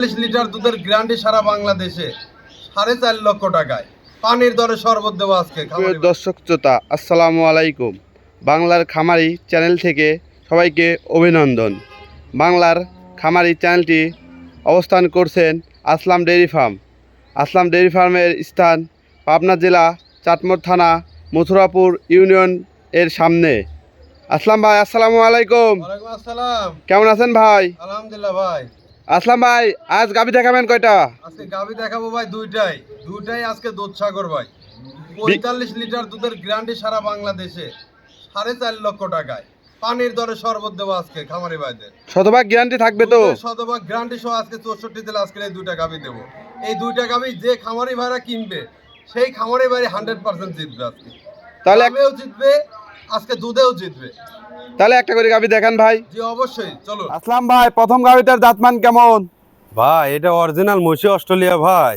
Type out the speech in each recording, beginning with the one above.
চল্লিশ লিটার দুধের গ্যারান্টি সারা বাংলাদেশে সাড়ে চার লক্ষ টাকায়। পানির দরে শরবত দেবো আজকে দর্শক শ্রোতা আসসালামু আলাইকুম। বাংলার খামারি চ্যানেল থেকে সবাইকে অভিনন্দন। বাংলার খামারি চ্যানেলটি অবস্থান করছেন Aslam dairy farm. Aslam dairy ফার্মের স্থান পাবনা জেলা চাটমোড় থানা মথুরাপুর ইউনিয়ন এর সামনে। আসলাম ভাই আসসালামু আলাইকুম। আসসালাম। কেমন আছেন ভাই? আলহামদুলিল্লাহ ভাই। আসলাম ভাই আজ গাভি দেখাবেন কয়টা? আজকে গাভি দেখাবো ভাই দুইটাই। দুইটাই আজকে দুধ সাগর ভাই পঁয়তাল্লিশ লিটার দুধের গ্যারান্টি সারা বাংলাদেশে সাড়ে চার লক্ষ টাকায়। পানির দরে শরবত দেবো আজকে খামারি ভাইদের। শতভাগ গ্যারান্টি থাকবে তো? শতভাগ গ্যারান্টি সহ আজকে চৌষট্টি দিলে আজকে এই দুইটা গাভি দেবো। এই দুইটা গাভি যে খামারি ভাইরা কিনবে সেই খামারি ভাই হান্ড্রেড পার্সেন্ট জিতবে আজকে। তাহলে দামেও জিতবে আজকে দুধেও জিতবে। তাহলে একটা করে গাভি দেখান ভাই। জি অবশ্যই চলো। আসলাম ভাই প্রথম গাভিটার দাঁতমান কেমন? ভাই এটা অরিজিনাল মসি অস্ট্রেলিয়া ভাই।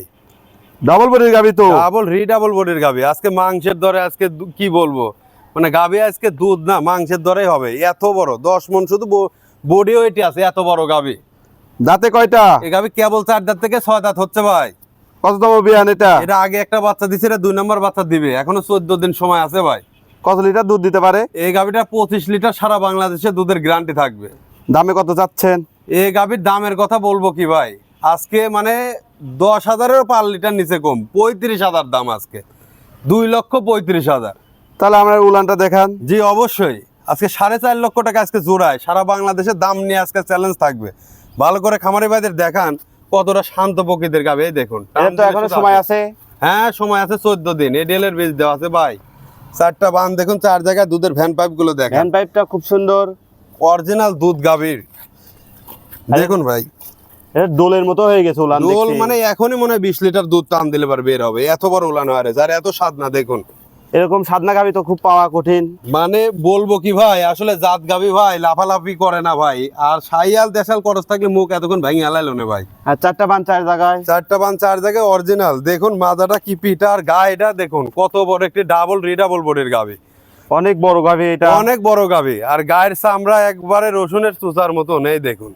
ডাবল বডির গাভি তো। ডাবল রি ডাবল বডির গাবি। আজকে মাংসের দরে আজকে কি বলব? মানে গাবি আজকে দুধ না মাংসের দরেই হবে। এত বড় দশ মন শুধু বডিও এটি আছে এত বড় গাবি। দাঁতে কয়টা? এই গাবি কেবল চার দাঁত থেকে ছয় দাঁত হচ্ছে ভাই। কততম বিয়ান এটা? এটা আগে একটা বাচ্চা দিছে এটা দুই নম্বর বাচ্চা দিবে। এখনও চোদ্দ দিন সময় আছে ভাই। কত লিটার দুধ দিতে পারে? এই গাবিটা পঁচিশ লিটার সারা বাংলাদেশে দুধের গ্যারান্টি থাকবে। দামে কত যাচ্ছেন এই গাবির দামের কথা বলব কি ভাই? আজকে মানে দশ হাজারের পার লিটার নিচে কম পঁয়ত্রিশ হাজার দাম আজকে। দুই লক্ষ পঁয়ত্রিশ হাজার। তাহলে আমরা উলানটা দেখান। জি অবশ্যই। আজকে সাড়ে চার লক্ষ টাকা আজকে জোড়ায়। সারা বাংলাদেশের দাম নিয়ে আজকে চ্যালেঞ্জ থাকবে। ভালো করে খামারি ভাইদের দেখান কতটা শান্ত প্রকৃতির গাবে এই দেখুন এখনও সময় আছে। হ্যাঁ সময় আছে চোদ্দ দিন। এডিএল ডেলের বীজ দেওয়া আছে ভাই। চারটা বান দেখুন চার জায়গায় দুধের ভ্যান পাইপগুলো দেখেন। হ্যান্ড পাইপটা খুব সুন্দর। অরিজিনাল দুধ গাভীর। দেখুন ভাই। দোলের মতো হয়ে গেছে উলান দোল মানে এখনই মনে হয় বিশ লিটার দুধ টান দিলে পারে বের হবে। এত বড় উলান হয় যার এত স্বাদ না দেখুন। এরকম সাদনা গাভি তো খুব পাওয়া কঠিন। মানে বলব কি ভাই আসলে জাত গাবি ভাই লাফালাফি করে না ভাই। আর সাইয়াল দেশাল করস থাকলে মুখ এতক্ষণ ভেঙে আলাইলো না ভাই। আর চারটা পান চার জায়গায়? চারটা পান চার জায়গায় অরিজিনাল দেখুন মাজাটা কি পিটা আর গায়েটা দেখুন কত বড় একটি ডাবল রিডাবল বডির গাবি। অনেক বড় গাভি এটা। অনেক বড় গাবি। আর গায়ের চামড়া একবারে রসুনের চুচার মতো নেই দেখুন।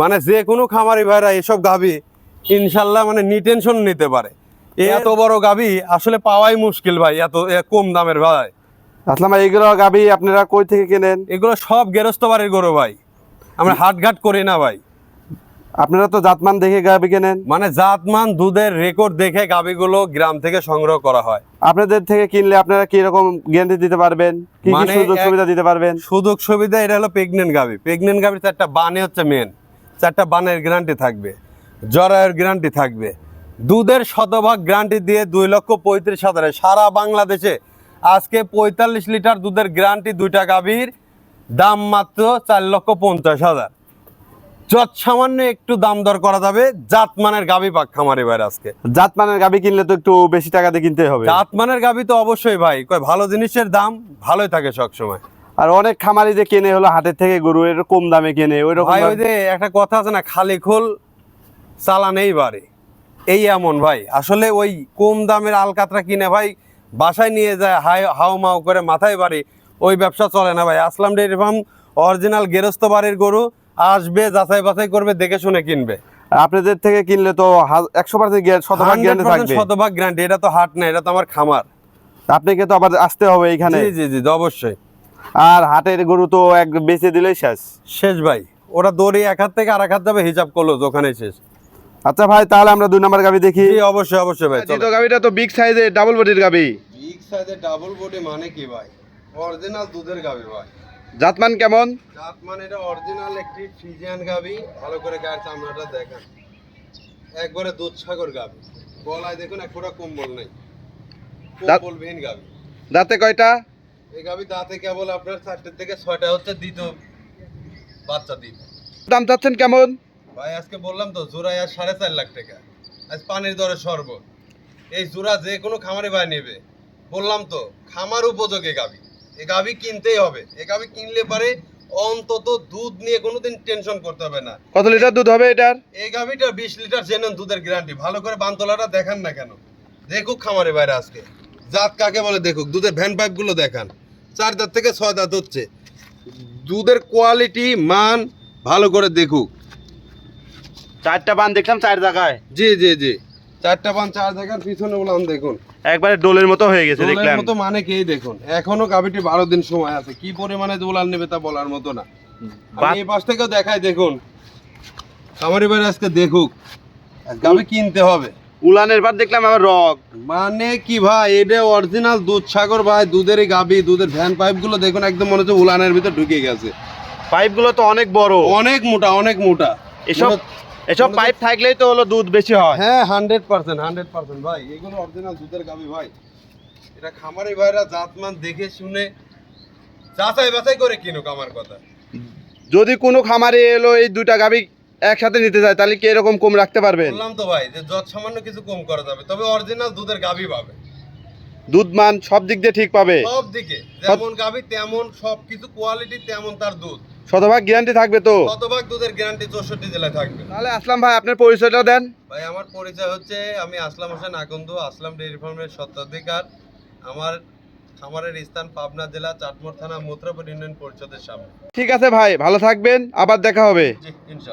মানে যে কোনো খামারি ভাইরা এসব গাবি ইনশাল্লাহ মানে নিটেনশন নিতে পারে। এত বড় গাবি আসলে পাওয়াই মুশকিল ভাই এত কম দামের ভাই। আসলাম ভাই এগুলো গাভি আপনারা কই থেকে কেনেন? এগুলো সব গেরস্ত বাড়ির গরু ভাই। আমরা হাটঘাট করি না ভাই। আপনারা তো জাতমান দেখে গাভি কেনেন? মানে জাতমান দুধের রেকর্ড দেখে গাবিগুলো গ্রাম থেকে সংগ্রহ করা হয়। আপনাদের থেকে কিনলে আপনারা কি রকম গ্যারান্টি দিতে পারবেন? কি কি মানে সুযোগ সুবিধা দিতে পারবেন? সুযোগ সুবিধা এটা হলো প্রেগনেন্ট গাবি। প্রেগনেন্ট গাবির চারটা বানে হচ্ছে মেন চারটা বানের গ্যারান্টি থাকবে। জরায়ের গ্যারান্টি থাকবে। দুধের শতভাগ গ্যারান্টি দিয়ে দুই লক্ষ পঁয়ত্রিশ হাজারে সারা বাংলাদেশে আজকে পঁয়তাল্লিশ লিটার দুধের গ্যারান্টি দুইটা গাভীর দাম মাত্র চার লক্ষ পঞ্চাশ হাজার। যত সামান্য একটু দাম দর করা যাবে জাতমানের গাভী পাক খামারে ভাই আজকে। জাতমানের গাভি কিনলে তো একটু বেশি টাকা দিয়ে কিনতে হবে। জাতমানের গাভী তো অবশ্যই ভাই কয় ভালো জিনিসের দাম ভালোই থাকে সবসময়। আর অনেক খামারি যে কেনে হলো হাটের থেকে গরু এর কম দামে কেনে ওই রকম ভাই ওই যে একটা কথা আছে না খালি খোল চালানেই বাড়ে। এই এমন ভাই আসলে ওই কম দামের আলকাতরা কিনে ভাই বাসায় নিয়ে যায় হাই হাও মাও করে মাথায় বাড়ি ওই ব্যবসা চলে না ভাই। আসলাম ডেয়ারি ফার্ম অরিজিনাল গেরস্ত বাড়ির গরু আসবে যাচাই বাছাই করবে দেখে শুনে কিনবে। আপনাদের থেকে কিনলে তো একশো পার্সেন্ট শতভাগ গ্যারান্টি থাকবে। শতভাগ গ্যারান্টি এটা তো হাট না এটা তো আমার খামার। আপনাকে তো আবার আসতে হবে এখানে। জি জি জি অবশ্যই। আর হাটের গরু তো এক বেঁচে দিলেই শেষ। শেষ ভাই ওরা দড়ি এক হাত থেকে আর এক হাত যাবে হিসাব করল ওখানে শেষ। আচ্ছা ভাই তাহলে আমরা দুই নম্বর গাবি দেখি। অবশ্যই অবশ্যই ভাই চলো। দ্বিতীয় গাবিটা তো বিগ সাইজের ডাবল বডির গাবি। বিগ সাইজের ডাবল বডি মানে কি ভাই? অরিজিনাল দুধের গাভি ভাই। জাতমান কেমন? জাত মানে এটা অরিজিনাল একটি ফ্রিজিয়ান গাভি ভালো করে গায়ের চামড়াটা দেখান। একবারে দুধ সাগর গাভি গলায় দেখুন এক ফোঁটা কম্বল নেই। দাঁত- কম্বলবিহীন গাভি দাঁতে কয়টা? এই গাভি দাঁতে কেবল আপনার চারটে থেকে ছয়টা হচ্ছে দ্বিতীয় বাচ্চা দিন দাম চাচ্ছেন কেমন? ভাই আজকে বললাম তো জোড়ায় আর সাড়ে চার লাখ টাকা। আজ পানির দরে শরবত। এই জোড়া যে কোনো খামারে ভাই নেবে। বললাম তো খামার উপযোগী গাভি। এই গাভি কিনতেই হবে। এই গাভি কিনলে পারে অন্তত দুধ নিয়ে কোনোদিন টেনশন করতে হবে না। কত লিটার দুধ হবে এটার? এই গাভিটা বিশ লিটার জেনেন দুধের গ্যারান্টি ভালো করে বানতলাটা দেখান না কেন? দেখুক খামারে বাইরে আজকে। জাত কাকে বলে দেখুক। দুধের ভ্যান পাইপগুলো দেখান। চার দাঁত থেকে ছয় দাঁত হচ্ছে। দুধের কোয়ালিটি মান ভালো করে দেখুক। চারটা বান দেখলাম চার জায়গায়। জি জি জি। চারটা পান চার জায়গার পিছনে উলান দেখুন। একবারে ডোলের মতো হয়ে গেছে দেখলাম। মতো মানে কেই দেখুন এখনও গাভিটি বারো দিন সময় আছে। কি পরিমাণে উলান নেবে তা বলার মতো না। আমি এই পাশ থেকেও দেখাই দেখুন। খামারি বাড়ি আজকে দেখুক গাভি কিনতে হবে। উলানের বার দেখলাম আবার রক মানে কি ভাই এটা অরিজিনাল দুধ সাগর ভাই দুধের গাভি দুধের ভ্যান পাইপগুলো দেখুন একদম মনে হচ্ছে উলানের ভিতর ঢুকে গেছে। পাইপগুলো তো অনেক বড়। অনেক মোটা অনেক মোটা। এসব এসব পাইপ থাকলেই তো হলো দুধ বেশি হয়। হ্যাঁ হান্ড্রেড পার্সেন্ট হান্ড্রেড পার্সেন্ট ভাই এগুলো অরিজিনাল দুধের গাভি ভাই। এটা খামারি ভাইরা জাতমান দেখে শুনে যাচাই বাছাই করে কিনুক আমার কথা। যদি কোনো খামারে এলো এই দুইটা গাবি একসাথে নিতে চায় তাহলে কি এরকম কম রাখতে পারবেন? বললাম তো ভাই যে যত সামান্য কিছু কম করা যাবে তবে অরিজিনাল দুধের গাভি পাবে। দুধ মান সব দিক দিয়ে ঠিক পাবে? সব দিকে যেমন গাভি তেমন সব কিছু কোয়ালিটি তেমন তার দুধ। শতভাগ গ্যারান্টি থাকবে তো? শতভাগ দুধের গ্যারান্টি চৌষট্টি জেলায় থাকবে। তাহলে আসলাম ভাই আপনার পরিচয়টা দেন। ভাই আমার পরিচয় হচ্ছে আমি আসলাম হোসেন আকন্দ আসলাম ডেয়ারি ফার্মের স্বত্বাধিকার। আমার খামারের স্থান পাবনা জেলা চাটমোড় থানা মুত্রাপুর ইউনিয়ন পরিষদের সামনে। ঠিক আছে ভাই ভালো থাকবেন আবার দেখা হবে। জি ইনশাল্লাহ।